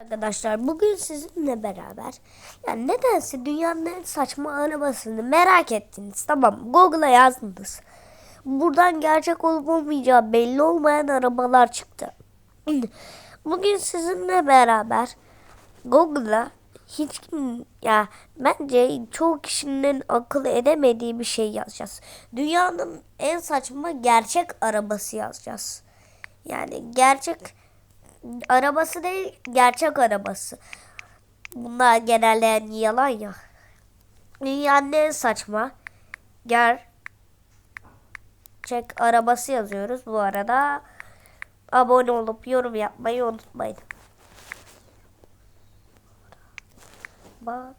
Arkadaşlar bugün sizinle beraber yani nedense dünyanın en saçma arabasını merak ettiniz. Tamam Google'a yazdınız. Buradan gerçek olup olmayacağı belli olmayan arabalar çıktı. Bugün sizinle beraber Google'a hiç kim ya bence çoğu kişinin akıl edemediği bir şey yazacağız. Dünyanın en saçma gerçek arabası yazacağız. Yani gerçek arabası değil gerçek arabası. Bunlar genelde yalan ya. Dünyanın en saçma gerçek arabası yazıyoruz. Bu arada abone olup yorum yapmayı unutmayın. Bak.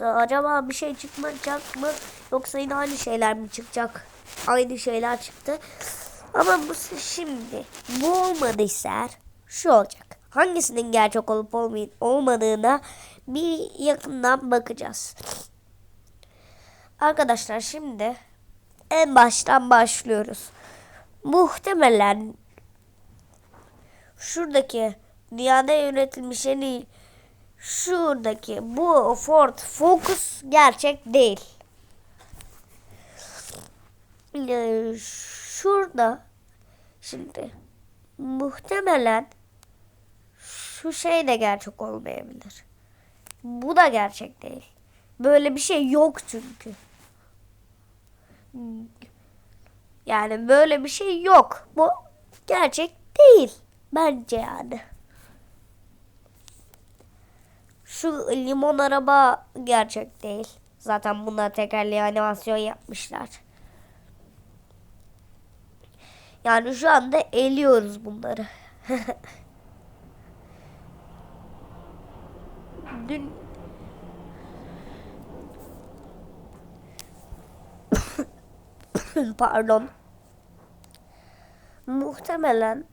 Acaba bir şey çıkmayacak mı yoksa yine aynı şeyler mi çıkacak? Aynı şeyler çıktı. Ama bu şimdi bu olmadıysa şu olacak. Hangisinin gerçek olup olmadığına bir yakından bakacağız. Arkadaşlar şimdi en baştan başlıyoruz. Muhtemelen şuradaki dünyada üretilmiş en iyi şuradaki bu Ford Focus gerçek değil. Ee, şurada şimdi muhtemelen şu şey de gerçek olmayabilir. Bu da gerçek değil. Böyle bir şey yok çünkü. Yani böyle bir şey yok. Bu gerçek değil. Bence yani. Şu limon araba gerçek değil. Zaten bunlar tekerleği animasyon yapmışlar. Yani şu anda eliyoruz bunları. Dün pardon. Muhtemelen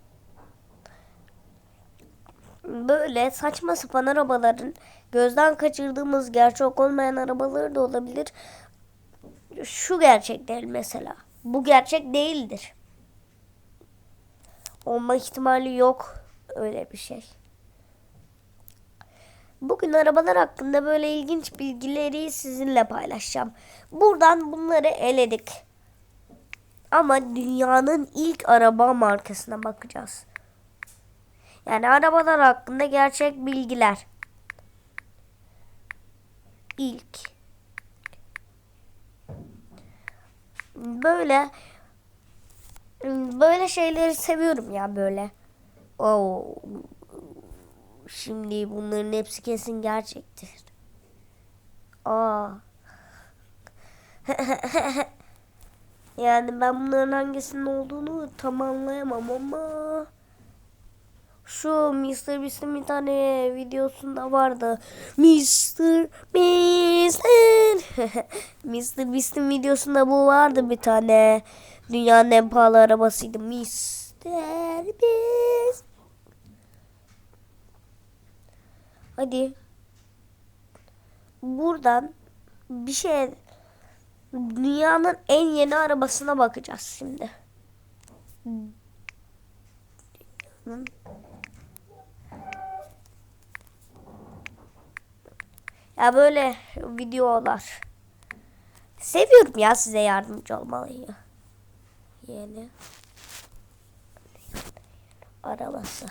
böyle saçma sapan arabaların gözden kaçırdığımız gerçek olmayan arabaları da olabilir. Şu gerçek değil mesela. Bu gerçek değildir. Olma ihtimali yok öyle bir şey. Bugün arabalar hakkında böyle ilginç bilgileri sizinle paylaşacağım. Buradan bunları eledik. Ama dünyanın ilk araba markasına bakacağız. Yani arabalar hakkında gerçek bilgiler. İlk. Böyle böyle şeyleri seviyorum ya böyle. Oo. Şimdi bunların hepsi kesin gerçektir. Aa. yani ben bunların hangisinin olduğunu tam anlayamam ama şu Mr. Beast'in bir tane videosunda vardı. Mr. Beast. Mr. Beast'in videosunda bu vardı bir tane. Dünyanın en pahalı arabasıydı. Mr. Beast. Hadi. Buradan bir şey dünyanın en yeni arabasına bakacağız şimdi. Dünyanın Ya böyle videolar. Seviyorum ya size yardımcı olmalıyı. Yeni. Arabası.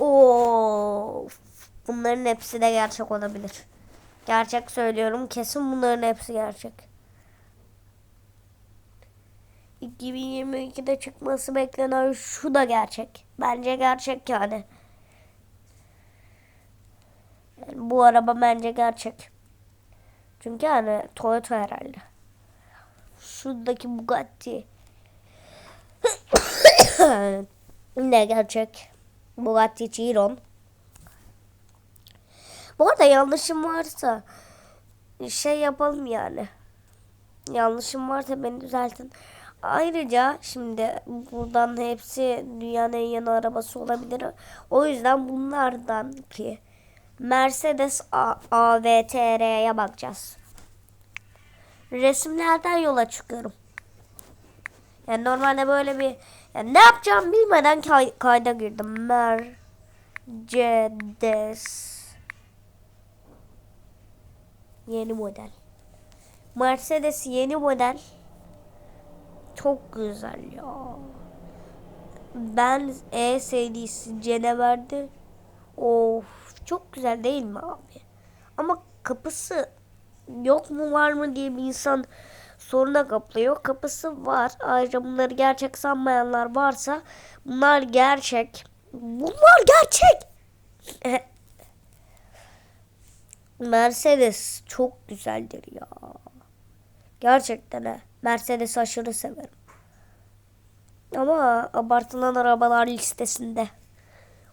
Of. Bunların hepsi de gerçek olabilir. Gerçek söylüyorum. Kesin bunların hepsi gerçek. 2022'de çıkması beklenen şu da gerçek. Bence gerçek yani. Yani bu araba bence gerçek. Çünkü yani Toyota herhalde. Şuradaki Bugatti. ne gerçek? Bugatti Chiron. Bu arada yanlışım varsa şey yapalım yani. Yanlışım varsa beni düzeltin. Ayrıca şimdi buradan hepsi dünyanın en yeni arabası olabilir. O yüzden bunlardan ki Mercedes A- AVTR'ye bakacağız. Resimlerden yola çıkıyorum. Yani normalde böyle bir yani ne yapacağım bilmeden kay- kayda girdim. Mer Mercedes. Yeni model. Mercedes yeni model. Çok güzel ya. Ben E serisi C'ne verdi. Of çok güzel değil mi abi? Ama kapısı yok mu var mı diye bir insan soruna kaplıyor. Kapısı var. Ayrıca bunları gerçek sanmayanlar varsa bunlar gerçek. Bunlar gerçek. Mercedes çok güzeldir ya. Gerçekten he. Mercedes aşırı severim. Ama abartılan arabalar listesinde.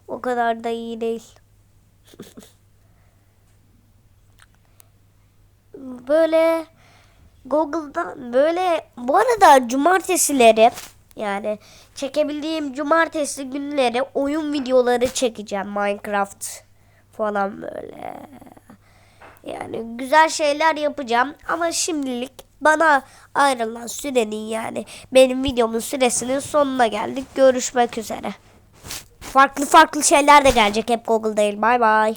O kadar da iyi değil. böyle Google'dan böyle bu arada cumartesileri yani çekebildiğim cumartesi günleri oyun videoları çekeceğim Minecraft falan böyle. Yani güzel şeyler yapacağım ama şimdilik bana ayrılan sürenin yani benim videomun süresinin sonuna geldik. Görüşmek üzere. Farklı farklı şeyler de gelecek hep Google değil. Bay bay.